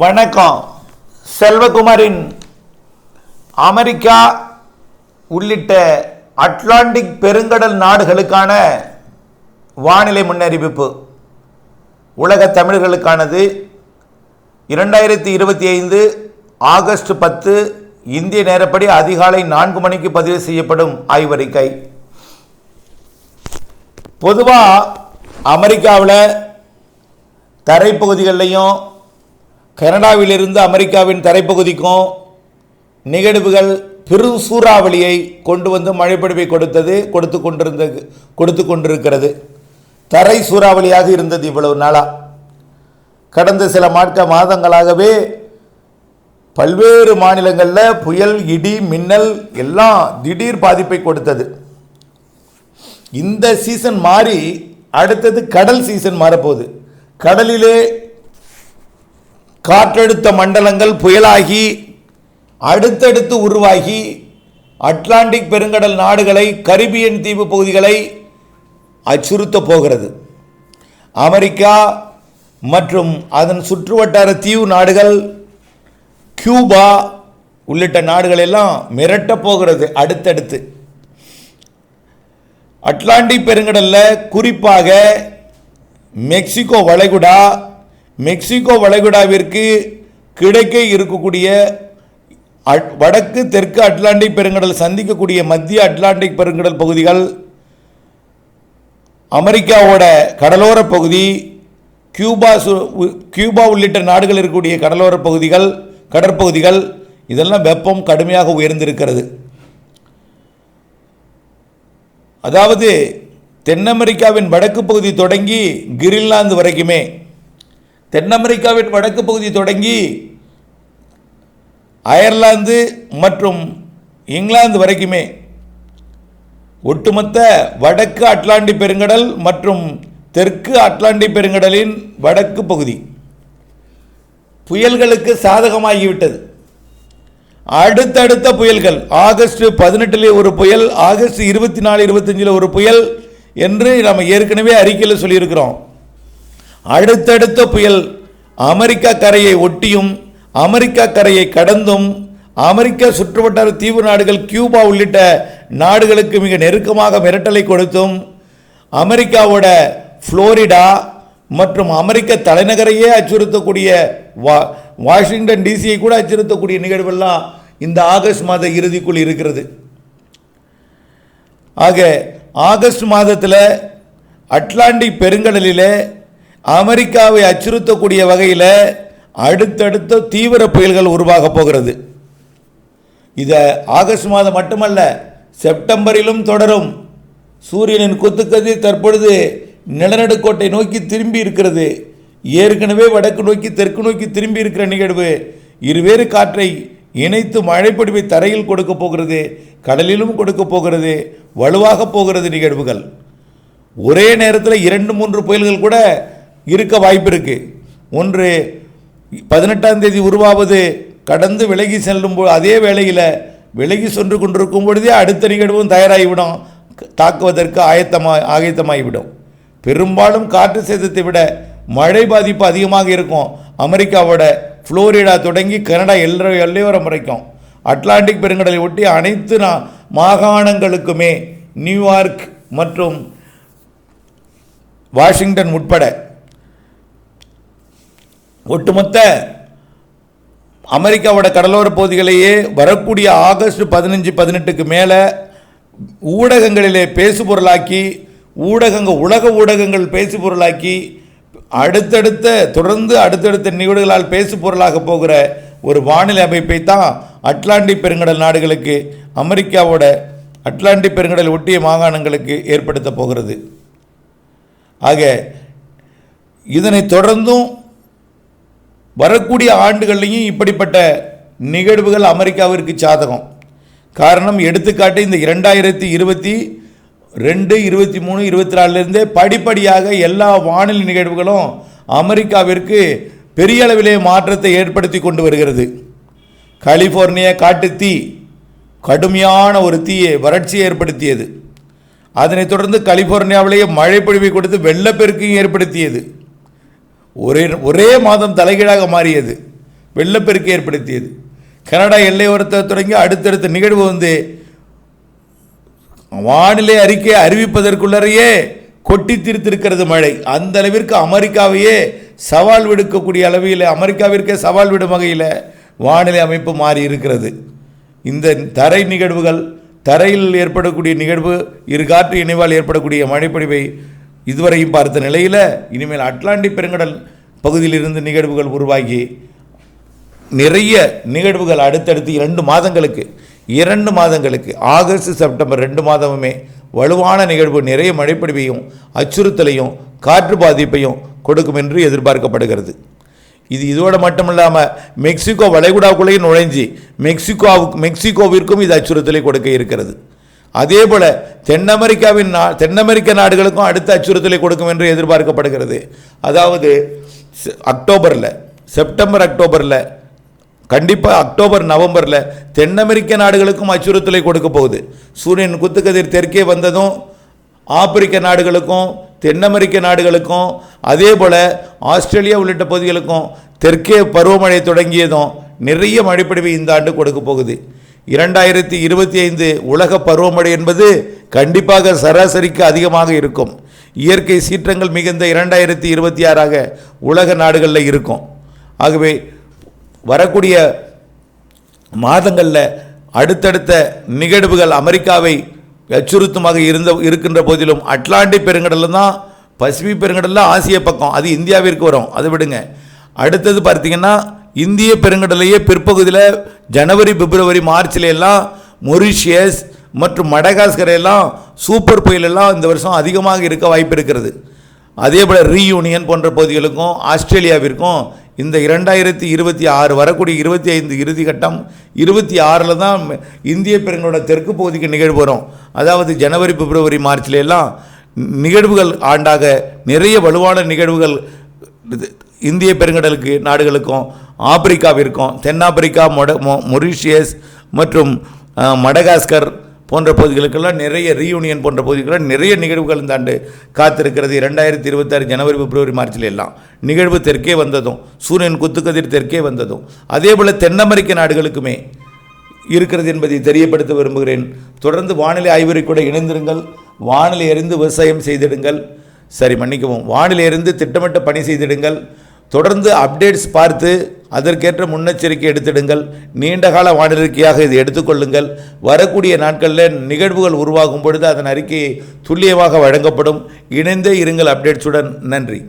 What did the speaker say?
வணக்கம். செல்வகுமாரின் அமெரிக்கா உள்ளிட்ட அட்லாண்டிக் பெருங்கடல் நாடுகளுக்கான வானிலை முன்னறிவிப்பு. உலக தமிழர்களுக்கானது இரண்டாயிரத்தி இருபத்தி ஐந்து ஆகஸ்ட் பத்து இந்திய நேரப்படி அதிகாலை நான்கு மணிக்கு பதிவு செய்யப்படும் ஆய்வறிக்கை. பொதுவாக அமெரிக்காவில் தரைப்பகுதிகளிலையும் கனடாவிலிருந்து அமெரிக்காவின் தரைப்பகுதிக்கும் நிகழ்வுகள் பெரு சூறாவளியை கொண்டு வந்து மழைப்பொழிவை கொடுத்தது கொடுத்து கொண்டிருந்த கொடுத்து கொண்டிருக்கிறது. தரை சூறாவளியாக இருந்தது இவ்வளவு நாளாக கடந்த சில மாட்க மாதங்களாகவே பல்வேறு மாநிலங்களில் புயல் இடி மின்னல் எல்லாம் திடீர் பாதிப்பை கொடுத்தது. இந்த சீசன் மாறி அடுத்தது கடல் சீசன் மாறப்போகுது. கடலிலே காற்றழுத்த மண்டலங்கள் புயலாகி அடுத்தடுத்து உருவாகி அட்லாண்டிக் பெருங்கடல் நாடுகளை கரிபியன் தீவு பகுதிகளை அச்சுறுத்த போகிறது. அமெரிக்கா மற்றும் அதன் சுற்றுவட்டார தீவு நாடுகள் கியூபா உள்ளிட்ட நாடுகள் எல்லாம் மிரட்ட போகிறது அடுத்தடுத்து. அட்லாண்டிக் பெருங்கடலில் குறிப்பாக மெக்சிகோ வளைகுடா மெக்சிகோ வளைகுடாவிற்கு கிடைக்க இருக்கக்கூடிய வடக்கு தெற்கு அட்லாண்டிக் பெருங்கடல் சந்திக்கக்கூடிய மத்திய அட்லாண்டிக் பெருங்கடல் பகுதிகள் அமெரிக்காவோட கடலோர பகுதி கியூபா சு- கியூபா உள்ளிட்ட நாடுகள் இருக்கக்கூடிய கடலோர பகுதிகள் கடற்பகுதிகள் இதெல்லாம் வெப்பம் கடுமையாக உயர்ந்திருக்கிறது. அதாவது தென் அமெரிக்காவின் வடக்கு பகுதி தொடங்கி கிரீன்லாந்து வரைக்குமே தென் அமெரிக்காவின் வடக்கு பகுதி தொடங்கி அயர்லாந்து மற்றும் இங்கிலாந்து வரைக்குமே ஒட்டுமொத்த வடக்கு அட்லாண்டிக் பெருங்கடல் மற்றும் தெற்கு அட்லாண்டிக் பெருங்கடலின் வடக்கு பகுதி புயல்களுக்கு சாதகமாகிவிட்டது. அடுத்தடுத்த புயல்கள் ஆகஸ்ட் பதினெட்டிலே ஒரு புயல் ஆகஸ்ட் இருபத்தி நாலு இருபத்தஞ்சில் ஒரு புயல் என்று நம்ம ஏற்கனவே அறிக்கையில் சொல்லியிருக்கிறோம். அடுத்தடுத்த புயல் அமெரிக்கா கரையை ஒட்டியும் அமெரிக்கா கரையை கடந்தும் அமெரிக்க சுற்றுவட்டார தீவு நாடுகள் கியூபா உள்ளிட்ட நாடுகளுக்கு மிக நெருக்கமாக மிரட்டலை கொடுத்தும் அமெரிக்காவோட ஃப்ளோரிடா மற்றும் அமெரிக்க தலைநகரையே அச்சுறுத்தக்கூடிய வா வாஷிங்டன் டிசியை கூட அச்சுறுத்தக்கூடிய நிகழ்வெல்லாம் இந்த ஆகஸ்ட் மாத இறுதிக்குள் இருக்கிறது. ஆக ஆகஸ்ட் மாதத்தில் அட்லாண்டிக் பெருங்கடலில் அமெரிக்காவை அச்சுறுத்தக்கூடிய வகையில் அடுத்தடுத்த தீவிர புயல்கள் உருவாக போகிறது. இதை ஆகஸ்ட் மாதம் மட்டுமல்ல செப்டம்பரிலும் தொடரும். சூரியனின் குத்துக்கதிர் தற்பொழுது நிலநடுக்கோட்டை நோக்கி திரும்பி இருக்கிறது. ஏற்கனவே வடக்கு நோக்கி தெற்கு நோக்கி திரும்பி இருக்கிற நிகழ்வு இருவேறு காற்றை இணைத்து மழைப்படிவை தரையில் கொடுக்க போகிறது கடலிலும் கொடுக்க போகிறது வலுவாக போகிறது நிகழ்வுகள். ஒரே நேரத்தில் இரண்டு மூன்று புயல்கள் கூட இருக்க வாய்ப்பு இருக்குது ஒன்று பதினெட்டாம் தேதி உருவாவது கடந்து விலகி செல்லும் போ அதே வேளையில் விலகி சென்று கொண்டிருக்கும் பொழுதே அடுத்த நிகழ்வும் தயாராகிவிடும். தாக்குவதற்கு ஆயத்தமாக ஆயத்தமாகிவிடும். பெரும்பாலும் காற்று சேதத்தை விட மழை பாதிப்பு அதிகமாக இருக்கும். அமெரிக்காவோட ஃப்ளோரிடா தொடங்கி கனடா எல்ல எல்லையோரம் வரைக்கும். அட்லாண்டிக் பெருங்கடலை ஒட்டி அனைத்து மாகாணங்களுக்குமே நியூயார்க் மற்றும் வாஷிங்டன் உட்பட ஒட்டுமொத்த அமெரிக்காவோட கடலோர பகுதிகளையே வரக்கூடிய ஆகஸ்ட் பதினஞ்சு பதினெட்டுக்கு மேலே ஊடகங்களிலே பேசுபொருளாக்கி ஊடகங்கள் உலக ஊடகங்கள் பேசுபொருளாக்கி அடுத்தடுத்த தொடர்ந்து அடுத்தடுத்த நிகழ்வுகளால் பேசுபொருளாக போகிற ஒரு வானிலை அமைப்பை தான் அட்லாண்டிக் பெருங்கடல் நாடுகளுக்கு அமெரிக்காவோட அட்லாண்டிக் பெருங்கடல் ஒட்டிய மாகாணங்களுக்கு ஏற்படுத்த போகிறது. ஆக இதனை தொடர்ந்தும் வரக்கூடிய ஆண்டுகள்லையும் இப்படிப்பட்ட நிகழ்வுகள் அமெரிக்காவிற்கு சாதகம். காரணம் எடுத்துக்காட்டு இந்த இரண்டாயிரத்தி இருபத்தி ரெண்டு இருபத்தி மூணு இருபத்தி நாலுலேருந்தே படிப்படியாக எல்லா வானிலை நிகழ்வுகளும் அமெரிக்காவிற்கு பெரிய அளவிலே மாற்றத்தை ஏற்படுத்தி கொண்டு வருகிறது. கலிஃபோர்னியா காட்டு தீ கடுமையான ஒரு தீயை வறட்சியை ஏற்படுத்தியது. அதனைத் தொடர்ந்து கலிஃபோர்னியாவிலேயே மழை பொழிவை கொடுத்து வெள்ளப்பெருக்கையும் ஏற்படுத்தியது. ஒரே ஒரே மாதம் தலைகீழாக மாறியது. வெள்ளப்பெருக்கு ஏற்படுத்தியது. கனடா எல்லையோரத்தை தொடங்கி அடுத்தடுத்த நிகழ்வு வந்து வானிலை அறிக்கை அறிவிப்பதற்குள்ளறையே கொட்டி தீர்த்திருக்கிறது மழை. அந்த அளவிற்கு அமெரிக்காவையே சவால் விடுக்கக்கூடிய அளவில் அமெரிக்காவிற்கே சவால் விடும் வகையில் வானிலை அமைப்பு மாறி இருக்கிறது. இந்த தரை நிகழ்வுகள் தரையில் ஏற்படக்கூடிய நிகழ்வு இரு காற்று இணைவால் ஏற்படக்கூடிய மழைப்பொழிவை இதுவரையும் பார்த்த நிலையில் இனிமேல் அட்லாண்டிக் பெருங்கடல் பகுதியிலிருந்து நிகழ்வுகள் உருவாகி நிறைய நிகழ்வுகள் அடுத்தடுத்து இரண்டு மாதங்களுக்கு இரண்டு மாதங்களுக்கு ஆகஸ்ட் செப்டம்பர் ரெண்டு மாதமுமே வலுவான நிகழ்வு நிறைய மழைப்பொழிவையும் அச்சுறுத்தலையும் காற்று பாதிப்பையும் கொடுக்கும் என்று எதிர்பார்க்கப்படுகிறது. இது இதோடு மட்டும் இல்லாமல் மெக்சிகோ வளைகுடாக்குள்ளேயும் நுழைஞ்சி மெக்சிகோவுக்கு மெக்சிகோவிற்கும் இது அச்சுறுத்தலை கொடுக்க இருக்கிறது. அதே போல தென் அமெரிக்காவின் நா தென் அமெரிக்க நாடுகளுக்கும் அடுத்த அச்சுறுத்தலை கொடுக்கும் என்று எதிர்பார்க்கப்படுகிறது. அதாவது அக்டோபரில் செப்டம்பர் அக்டோபரில் கண்டிப்பாக அக்டோபர் நவம்பரில் தென் அமெரிக்க நாடுகளுக்கும் அச்சுறுத்தலை கொடுக்க போகுது. சூரியன் குத்துக்கதிர் தெற்கே வந்ததும் ஆப்பிரிக்க நாடுகளுக்கும் தென் அமெரிக்க நாடுகளுக்கும் அதே போல் ஆஸ்திரேலியா உள்ளிட்ட பகுதிகளுக்கும் தெற்கே பருவமழை தொடங்கியதும் நிறைய மழைப்படிவை இந்த ஆண்டு கொடுக்க போகுது. இரண்டாயிரத்தி இருபத்தி ஐந்து உலக பருவமழை என்பது கண்டிப்பாக சராசரிக்கு அதிகமாக இருக்கும். இயற்கை சீற்றங்கள் மிகுந்த இரண்டாயிரத்தி இருபத்தி ஆறாக உலக நாடுகளில் இருக்கும். ஆகவே வரக்கூடிய மாதங்களில் அடுத்தடுத்த நிகழ்வுகள் அமெரிக்காவை அச்சுறுத்தமாக இருந்த இருக்கின்ற போதிலும் அட்லாண்டிக் பெருங்கடலில் தான் பசிபிக் பெருங்கடலில் ஆசிய பக்கம் அது இந்தியாவிற்கு வரும். அதை விடுங்க. அடுத்தது பார்த்தீங்கன்னா இந்திய பெருங்கடலையே பிற்பகுதியில் ஜனவரி பிப்ரவரி மார்ச்ல எல்லாம் மொரிஷியஸ் மற்றும் மடகாஸ்கர் எல்லாம் சூப்பர் புயலெல்லாம் இந்த வருஷம் அதிகமாக இருக்க வாய்ப்பு இருக்கிறது. அதே போல் ரீயூனியன் போன்ற பகுதிகளுக்கும் ஆஸ்திரேலியாவிற்கும் இந்த இரண்டாயிரத்தி இருபத்தி ஆறு வரக்கூடிய இருபத்தி ஐந்து இறுதி கட்டம் இருபத்தி ஆறில் தான் இந்திய பெருங்களோட தெற்கு பகுதிக்கு நிகழ்வு வரும். அதாவது ஜனவரி பிப்ரவரி மார்ச்ல எல்லாம் நிகழ்வுகள் ஆண்டாக நிறைய வலுவான நிகழ்வுகள் இது இந்திய பெருங்கடலுக்கு நாடுகளுக்கும் ஆப்பிரிக்காவிற்கும் தென்னாப்பிரிக்கா மொட மொ- மொரீஷியஸ் மற்றும் மடகாஸ்கர் போன்ற பகுதிகளுக்கெல்லாம் நிறைய ரீயூனியன் போன்ற பகுதிகளெல்லாம் நிறைய நிகழ்வுகள் இந்த ஆண்டு காத்திருக்கிறது. இரண்டாயிரத்தி இருபத்தாறு ஜனவரி பிப்ரவரி மார்ச்சில் எல்லாம். நிகழ்வு தெற்கே வந்ததும் சூரியன் குத்துக்கதிர் தெற்கே வந்ததும். அதே போல் தென் அமெரிக்க நாடுகளுக்குமே இருக்கிறது என்பதை தெரியப்படுத்த விரும்புகிறேன். தொடர்ந்து வானிலை ஆய்வறை கூட இணைந்திருங்கள். வானிலை அறிந்து விவசாயம் செய்திடுங்கள். சரி மன்னிக்கவும். வானிலை அறிந்து திட்டமிட்ட பணி செய்திடுங்கள். தொடர்ந்து அப்டேட்ஸ் பார்த்து அதற்கேற்ற முன்னெச்சரிக்கை எடுத்திடுங்கள். நீண்டகால வானிலைக்கையாக இதை எடுத்துக்கொள்ளுங்கள். வரக்கூடிய நாட்களில் நிகழ்வுகள் உருவாகும் பொழுது அதன் அறிக்கையை துல்லியமாக வழங்கப்படும். இணைந்தே இருங்கள் அப்டேட்ஸுடன் நன்றி.